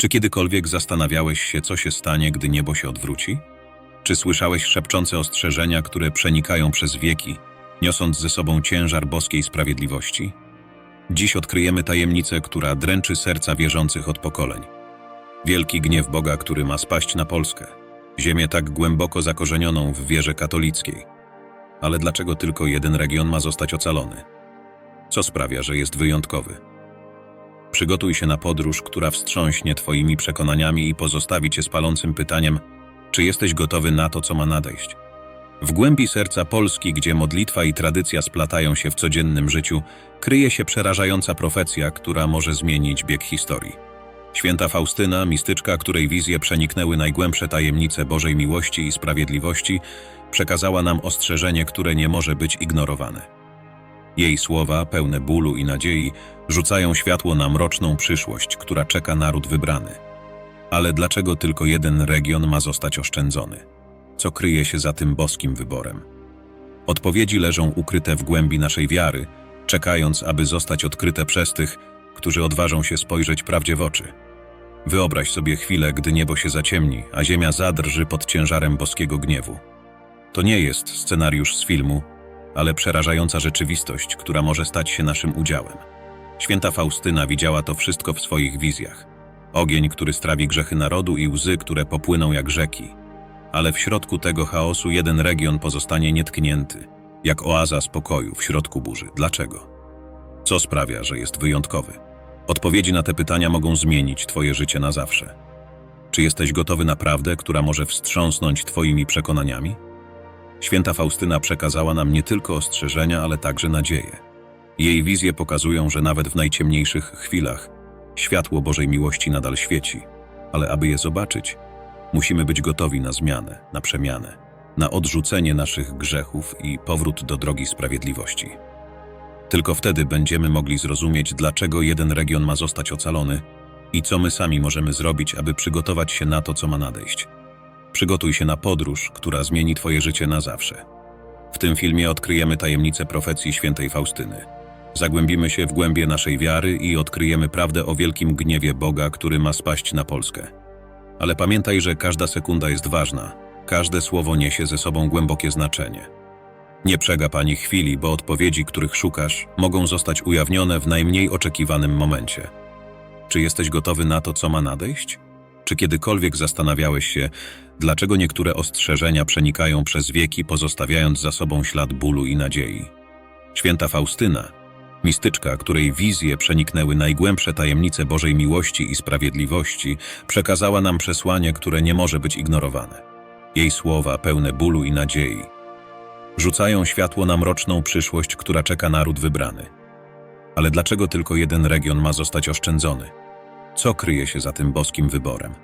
Czy kiedykolwiek zastanawiałeś się, co się stanie, gdy niebo się odwróci? Czy słyszałeś szepczące ostrzeżenia, które przenikają przez wieki, niosąc ze sobą ciężar boskiej sprawiedliwości? Dziś odkryjemy tajemnicę, która dręczy serca wierzących od pokoleń. Wielki gniew Boga, który ma spaść na Polskę. Ziemię tak głęboko zakorzenioną w wierze katolickiej. Ale dlaczego tylko jeden region ma zostać ocalony? Co sprawia, że jest wyjątkowy? Przygotuj się na podróż, która wstrząśnie Twoimi przekonaniami i pozostawi Cię z palącym pytaniem, czy jesteś gotowy na to, co ma nadejść. W głębi serca Polski, gdzie modlitwa i tradycja splatają się w codziennym życiu, kryje się przerażająca profecja, która może zmienić bieg historii. Święta Faustyna, mistyczka, której wizje przeniknęły najgłębsze tajemnice Bożej miłości i sprawiedliwości, przekazała nam ostrzeżenie, które nie może być ignorowane. Jej słowa, pełne bólu i nadziei, rzucają światło na mroczną przyszłość, która czeka naród wybrany. Ale dlaczego tylko jeden region ma zostać oszczędzony? Co kryje się za tym boskim wyborem? Odpowiedzi leżą ukryte w głębi naszej wiary, czekając, aby zostać odkryte przez tych, którzy odważą się spojrzeć prawdzie w oczy. Wyobraź sobie chwilę, gdy niebo się zaciemni, a ziemia zadrży pod ciężarem boskiego gniewu. To nie jest scenariusz z filmu, ale przerażająca rzeczywistość, która może stać się naszym udziałem. Święta Faustyna widziała to wszystko w swoich wizjach. Ogień, który strawi grzechy narodu i łzy, które popłyną jak rzeki. Ale w środku tego chaosu jeden region pozostanie nietknięty, jak oaza spokoju w środku burzy. Dlaczego? Co sprawia, że jest wyjątkowy? Odpowiedzi na te pytania mogą zmienić Twoje życie na zawsze. Czy jesteś gotowy na prawdę, która może wstrząsnąć Twoimi przekonaniami? Święta Faustyna przekazała nam nie tylko ostrzeżenia, ale także nadzieję. Jej wizje pokazują, że nawet w najciemniejszych chwilach światło Bożej miłości nadal świeci, ale aby je zobaczyć, musimy być gotowi na zmianę, na przemianę, na odrzucenie naszych grzechów i powrót do drogi sprawiedliwości. Tylko wtedy będziemy mogli zrozumieć, dlaczego jeden region ma zostać ocalony i co my sami możemy zrobić, aby przygotować się na to, co ma nadejść. Przygotuj się na podróż, która zmieni Twoje życie na zawsze. W tym filmie odkryjemy tajemnicę profecji świętej Faustyny. Zagłębimy się w głębie naszej wiary i odkryjemy prawdę o wielkim gniewie Boga, który ma spaść na Polskę. Ale pamiętaj, że każda sekunda jest ważna, każde słowo niesie ze sobą głębokie znaczenie. Nie przegap ani chwili, bo odpowiedzi, których szukasz, mogą zostać ujawnione w najmniej oczekiwanym momencie. Czy jesteś gotowy na to, co ma nadejść? Czy kiedykolwiek zastanawiałeś się, dlaczego niektóre ostrzeżenia przenikają przez wieki, pozostawiając za sobą ślad bólu i nadziei? Święta Faustyna, mistyczka, której wizje przeniknęły najgłębsze tajemnice Bożej miłości i sprawiedliwości, przekazała nam przesłanie, które nie może być ignorowane. Jej słowa, pełne bólu i nadziei, rzucają światło na mroczną przyszłość, która czeka naród wybrany. Ale dlaczego tylko jeden region ma zostać oszczędzony? Co kryje się za tym boskim wyborem?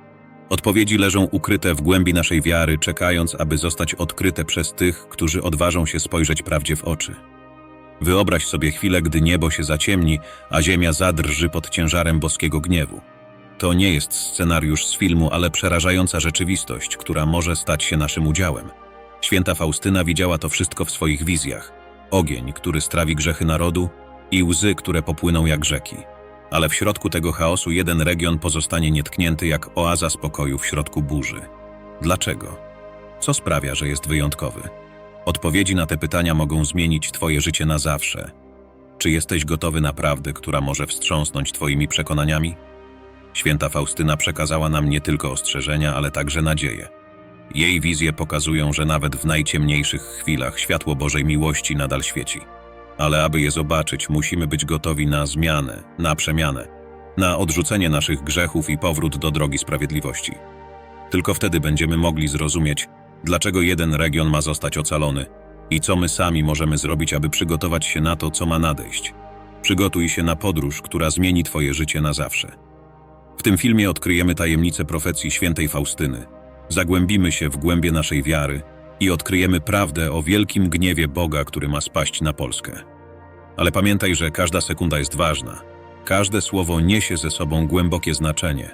Odpowiedzi leżą ukryte w głębi naszej wiary, czekając, aby zostać odkryte przez tych, którzy odważą się spojrzeć prawdzie w oczy. Wyobraź sobie chwilę, gdy niebo się zaciemni, a ziemia zadrży pod ciężarem boskiego gniewu. To nie jest scenariusz z filmu, ale przerażająca rzeczywistość, która może stać się naszym udziałem. Święta Faustyna widziała to wszystko w swoich wizjach. Ogień, który strawi grzechy narodu i łzy, które popłyną jak rzeki. Ale w środku tego chaosu jeden region pozostanie nietknięty jak oaza spokoju w środku burzy. Dlaczego? Co sprawia, że jest wyjątkowy? Odpowiedzi na te pytania mogą zmienić Twoje życie na zawsze. Czy jesteś gotowy na prawdę, która może wstrząsnąć Twoimi przekonaniami? Święta Faustyna przekazała nam nie tylko ostrzeżenia, ale także nadzieję. Jej wizje pokazują, że nawet w najciemniejszych chwilach światło Bożej miłości nadal świeci. Ale aby je zobaczyć, musimy być gotowi na zmianę, na przemianę, na odrzucenie naszych grzechów i powrót do drogi sprawiedliwości. Tylko wtedy będziemy mogli zrozumieć, dlaczego jeden region ma zostać ocalony i co my sami możemy zrobić, aby przygotować się na to, co ma nadejść. Przygotuj się na podróż, która zmieni Twoje życie na zawsze. W tym filmie odkryjemy tajemnicę profecji świętej Faustyny. Zagłębimy się w głębie naszej wiary i odkryjemy prawdę o wielkim gniewie Boga, który ma spaść na Polskę. Ale pamiętaj, że każda sekunda jest ważna. Każde słowo niesie ze sobą głębokie znaczenie.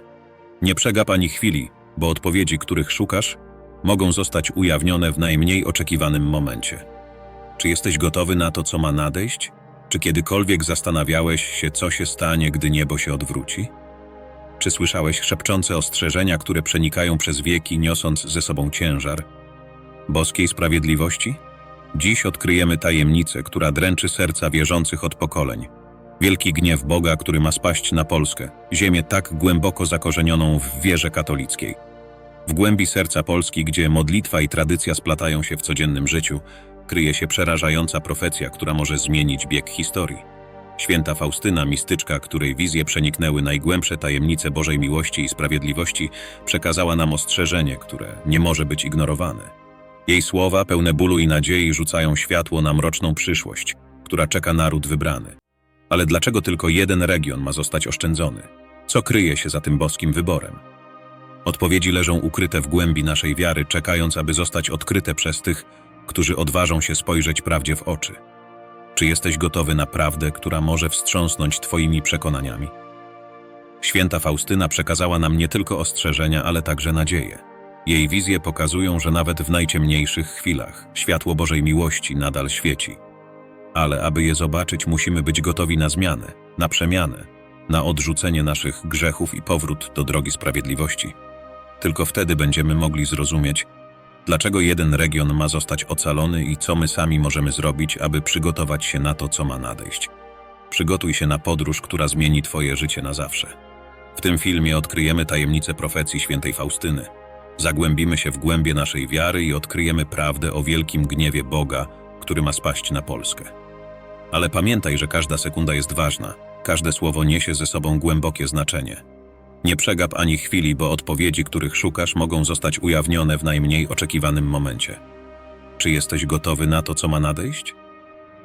Nie przegap ani chwili, bo odpowiedzi, których szukasz, mogą zostać ujawnione w najmniej oczekiwanym momencie. Czy jesteś gotowy na to, co ma nadejść? Czy kiedykolwiek zastanawiałeś się, co się stanie, gdy niebo się odwróci? Czy słyszałeś szepczące ostrzeżenia, które przenikają przez wieki, niosąc ze sobą ciężar boskiej sprawiedliwości? Dziś odkryjemy tajemnicę, która dręczy serca wierzących od pokoleń. Wielki gniew Boga, który ma spaść na Polskę, ziemię tak głęboko zakorzenioną w wierze katolickiej. W głębi serca Polski, gdzie modlitwa i tradycja splatają się w codziennym życiu, kryje się przerażająca profecja, która może zmienić bieg historii. Święta Faustyna, mistyczka, której wizje przeniknęły najgłębsze tajemnice Bożej miłości i sprawiedliwości, przekazała nam ostrzeżenie, które nie może być ignorowane. Jej słowa, pełne bólu i nadziei, rzucają światło na mroczną przyszłość, która czeka naród wybrany. Ale dlaczego tylko jeden region ma zostać oszczędzony? Co kryje się za tym boskim wyborem? Odpowiedzi leżą ukryte w głębi naszej wiary, czekając, aby zostać odkryte przez tych, którzy odważą się spojrzeć prawdzie w oczy. Czy jesteś gotowy na prawdę, która może wstrząsnąć Twoimi przekonaniami? Święta Faustyna przekazała nam nie tylko ostrzeżenia, ale także nadzieję. Jej wizje pokazują, że nawet w najciemniejszych chwilach światło Bożej miłości nadal świeci. Ale aby je zobaczyć, musimy być gotowi na zmianę, na przemianę, na odrzucenie naszych grzechów i powrót do drogi sprawiedliwości. Tylko wtedy będziemy mogli zrozumieć, dlaczego jeden region ma zostać ocalony i co my sami możemy zrobić, aby przygotować się na to, co ma nadejść. Przygotuj się na podróż, która zmieni Twoje życie na zawsze. W tym filmie odkryjemy tajemnicę profecji świętej Faustyny. Zagłębimy się w głębie naszej wiary i odkryjemy prawdę o wielkim gniewie Boga, który ma spaść na Polskę. Ale pamiętaj, że każda sekunda jest ważna, każde słowo niesie ze sobą głębokie znaczenie. Nie przegap ani chwili, bo odpowiedzi, których szukasz, mogą zostać ujawnione w najmniej oczekiwanym momencie. Czy jesteś gotowy na to, co ma nadejść?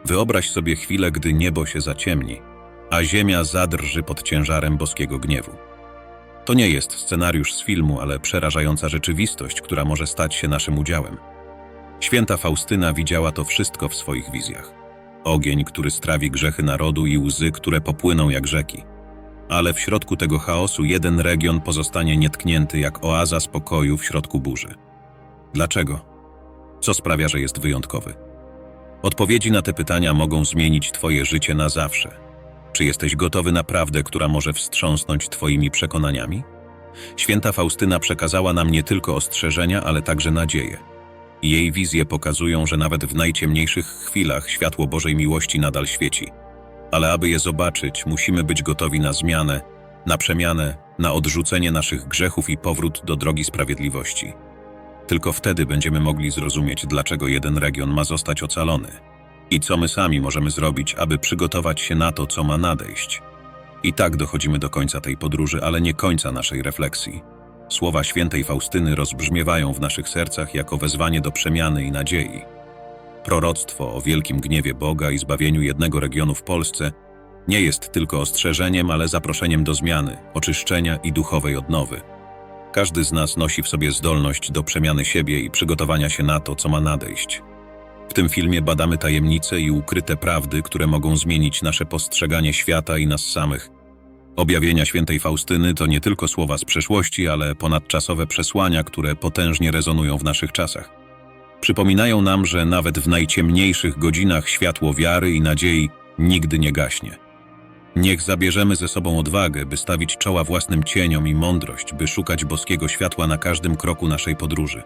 Wyobraź sobie chwilę, gdy niebo się zaciemni, a ziemia zadrży pod ciężarem boskiego gniewu. To nie jest scenariusz z filmu, ale przerażająca rzeczywistość, która może stać się naszym udziałem. Święta Faustyna widziała to wszystko w swoich wizjach. Ogień, który strawi grzechy narodu i łzy, które popłyną jak rzeki. Ale w środku tego chaosu jeden region pozostanie nietknięty jak oaza spokoju w środku burzy. Dlaczego? Co sprawia, że jest wyjątkowy? Odpowiedzi na te pytania mogą zmienić Twoje życie na zawsze. Czy jesteś gotowy na prawdę, która może wstrząsnąć Twoimi przekonaniami? Święta Faustyna przekazała nam nie tylko ostrzeżenia, ale także nadzieję. Jej wizje pokazują, że nawet w najciemniejszych chwilach światło Bożej miłości nadal świeci. Ale aby je zobaczyć, musimy być gotowi na zmianę, na przemianę, na odrzucenie naszych grzechów i powrót do drogi sprawiedliwości. Tylko wtedy będziemy mogli zrozumieć, dlaczego jeden region ma zostać ocalony i co my sami możemy zrobić, aby przygotować się na to, co ma nadejść. I tak dochodzimy do końca tej podróży, ale nie końca naszej refleksji. Słowa świętej Faustyny rozbrzmiewają w naszych sercach jako wezwanie do przemiany i nadziei. Proroctwo o wielkim gniewie Boga i zbawieniu jednego regionu w Polsce nie jest tylko ostrzeżeniem, ale zaproszeniem do zmiany, oczyszczenia i duchowej odnowy. Każdy z nas nosi w sobie zdolność do przemiany siebie i przygotowania się na to, co ma nadejść. W tym filmie badamy tajemnice i ukryte prawdy, które mogą zmienić nasze postrzeganie świata i nas samych. Objawienia świętej Faustyny to nie tylko słowa z przeszłości, ale ponadczasowe przesłania, które potężnie rezonują w naszych czasach. Przypominają nam, że nawet w najciemniejszych godzinach światło wiary i nadziei nigdy nie gaśnie. Niech zabierzemy ze sobą odwagę, by stawić czoła własnym cieniom i mądrość, by szukać boskiego światła na każdym kroku naszej podróży.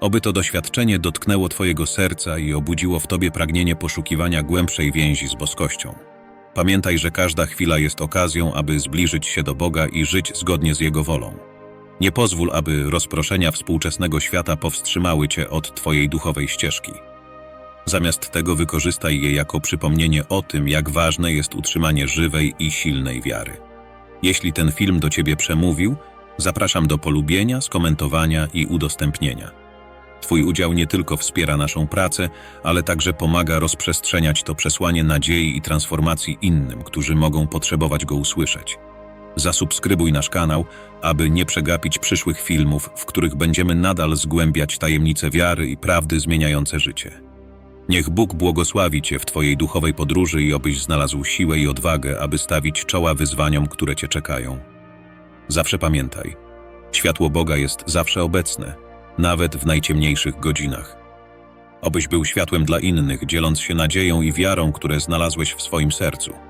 Oby to doświadczenie dotknęło Twojego serca i obudziło w Tobie pragnienie poszukiwania głębszej więzi z boskością. Pamiętaj, że każda chwila jest okazją, aby zbliżyć się do Boga i żyć zgodnie z Jego wolą. Nie pozwól, aby rozproszenia współczesnego świata powstrzymały Cię od Twojej duchowej ścieżki. Zamiast tego wykorzystaj je jako przypomnienie o tym, jak ważne jest utrzymanie żywej i silnej wiary. Jeśli ten film do Ciebie przemówił, zapraszam do polubienia, skomentowania i udostępnienia. Twój udział nie tylko wspiera naszą pracę, ale także pomaga rozprzestrzeniać to przesłanie nadziei i transformacji innym, którzy mogą potrzebować go usłyszeć. Zasubskrybuj nasz kanał, aby nie przegapić przyszłych filmów, w których będziemy nadal zgłębiać tajemnice wiary i prawdy zmieniające życie. Niech Bóg błogosławi Cię w Twojej duchowej podróży i obyś znalazł siłę i odwagę, aby stawić czoła wyzwaniom, które Cię czekają. Zawsze pamiętaj, światło Boga jest zawsze obecne, nawet w najciemniejszych godzinach. Obyś był światłem dla innych, dzieląc się nadzieją i wiarą, które znalazłeś w swoim sercu.